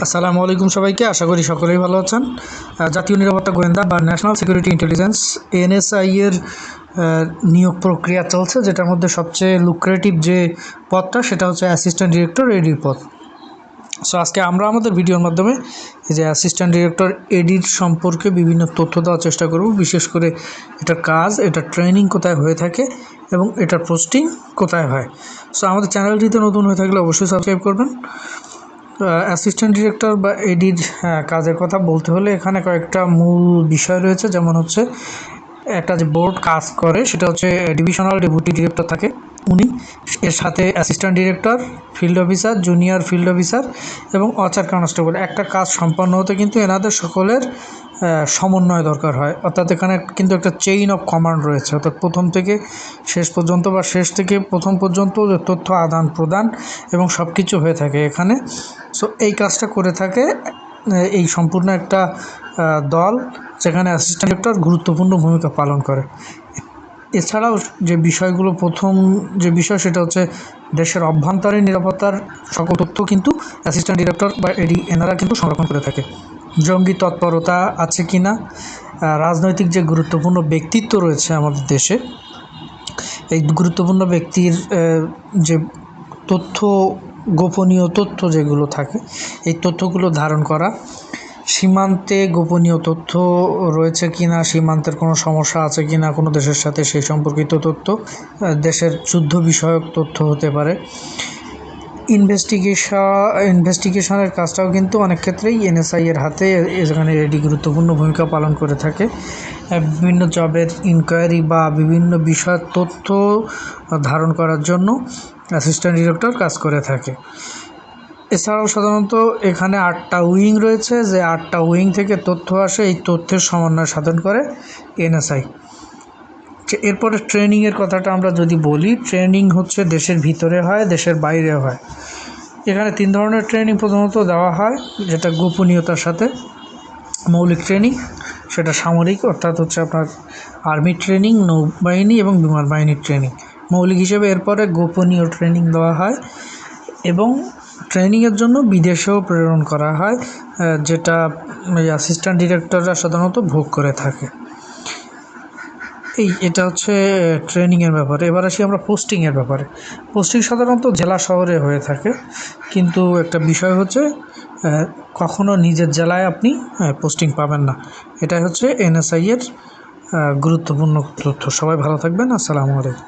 আসসালামু আলাইকুম সবাইকে, আশা করি সকলেই ভালো আছেন। জাতীয় নিরাপত্তা গোয়েন্দা বা ন্যাশনাল সিকিউরিটি ইন্টেলিজেন্স এনএসআই এর নিয়োগ প্রক্রিয়া চলছে, যেটার মধ্যে সবচেয়ে লুক্রেটিভ যে পদটা, সেটা হচ্ছে অ্যাসিস্ট্যান্ট ডিরেক্টর এডির পদ। সো আজকে আমরা আমাদের ভিডিওর মাধ্যমে এই যে অ্যাসিস্ট্যান্ট ডিরেক্টর এডির সম্পর্কে বিভিন্ন তথ্য দেওয়ার চেষ্টা করব। বিশেষ করে এটার কাজ, এটার ট্রেনিং কোথায় হয়ে থাকে এবং এটার পোস্টিং কোথায় হয়। সো আমাদের চ্যানেলটিতে নতুন হয়ে থাকলে অবশ্যই সাবস্ক্রাইব করবেন। অ্যাসিস্ট্যান্ট ডিরেক্টর বা এডির কাজের কথা বলতে হলে এখানে কয়েকটা মূল বিষয় রয়েছে। যেমন হচ্ছে, একটা যে বোর্ড কাজ করে, সেটা হচ্ছে ডিভিশনাল ডেপুটি ডিরেক্টর থাকে। উনি। এর সাথে assistant director field officer junior field officer এবং অচার কনস্টেবল একটা কাজ সম্পন্ন হতে কিন্তু এনাদের সকলের সমন্বয় দরকার হয়। অর্থাৎ এখানে কিন্তু একটা চেইন অফ কমান্ড রয়েছে। অর্থাৎ প্রথম থেকে শেষ পর্যন্ত বা শেষ থেকে প্রথম পর্যন্ত তথ্য আদান প্রদান এবং সব কিছু হয়ে থাকে এখানে। সো এই কাজটা করে থাকে এই সম্পূর্ণ একটা দল যেখানে অ্যাসিস্ট্যান্ট ডিরেক্টর গুরুত্বপূর্ণ ভূমিকা পালন করে। এছাড়াও যে বিষয়গুলো প্রথম যে বিষয় সেটা হচ্ছে দেশের অভ্যন্তরীণ নিরাপত্তার সকল তথ্য কিন্তু অ্যাসিস্ট্যান্ট ডিরেক্টর বা এডি এনারা কিন্তু সংরক্ষণ করে থাকে। জঙ্গি তৎপরতা আছে কি না রাজনৈতিক যে গুরুত্বপূর্ণ ব্যক্তিত্ব রয়েছে আমাদের দেশে, এই গুরুত্বপূর্ণ ব্যক্তির যে তথ্য, গোপনীয় তথ্য যেগুলো থাকে, এই তথ্যগুলো ধারণ করা সীমান্তে গোপনীয় তথ্য রয়েছে কি না সীমান্তের কোনো সমস্যা আছে কি না কোনো দেশের সাথে সেই সম্পর্কিত তথ্য দেশের যুদ্ধ বিষয়ক তথ্য হতে পারে। ইনভেস্টিগেশন ইনভেস্টিগেশনের কাজটাও কিন্তু অনেক ক্ষেত্রেই এনএসআই এর হাতে, এখানে এটি গুরুত্বপূর্ণ ভূমিকা পালন করে থাকে। বিভিন্ন জবের ইনকোয়ারি বা বিভিন্ন বিষয়ের তথ্য ধারণ করার জন্য অ্যাসিস্ট্যান্ট ডিরেক্টর কাজ করে থাকে। এছাড়াও সাধারণত এখানে আটটা উইং রয়েছে, যে আটটা উইং থেকে তথ্য আসে, এই তথ্যের সমন্বয় সাধন করে এনএসআই। এরপরে ট্রেনিংয়ের কথাটা আমরা যদি বলি, ট্রেনিং হচ্ছে দেশের ভিতরে হয়, দেশের বাইরে হয়। এখানে তিন ধরনের ট্রেনিং প্রধানত দেওয়া হয়, যেটা গোপনীয়তার সাথে মৌলিক ট্রেনিং, সেটা সামরিক, অর্থাৎ হচ্ছে আপনার আর্মি ট্রেনিং, নৌবাহিনী এবং বিমান বাহিনীর ট্রেনিং। মৌলিক হিসেবে এরপরে গোপনীয় ট্রেনিং দেওয়া হয় এবং ট্রেনিংয়ের জন্য বিদেশেও প্রেরণ করা হয় যেটা অ্যাসিস্ট্যান্ট ডিরেক্টররা সাধারণত ভোগ করে থাকে। এই, এটা হচ্ছে ট্রেনিংয়ের ব্যাপারে। এবার আসি আমরা পোস্টিংয়ের ব্যাপারে। পোস্টিং সাধারণত জেলা শহরে হয়ে থাকে, কিন্তু একটা বিষয় হচ্ছে কখনো নিজের জেলায় আপনি পোস্টিং পাবেন না। এটাই হচ্ছে এনএসআইয়ের গুরুত্বপূর্ণ তথ্য। সবাই ভালো থাকবেন। আসসালামু আলাইকুম।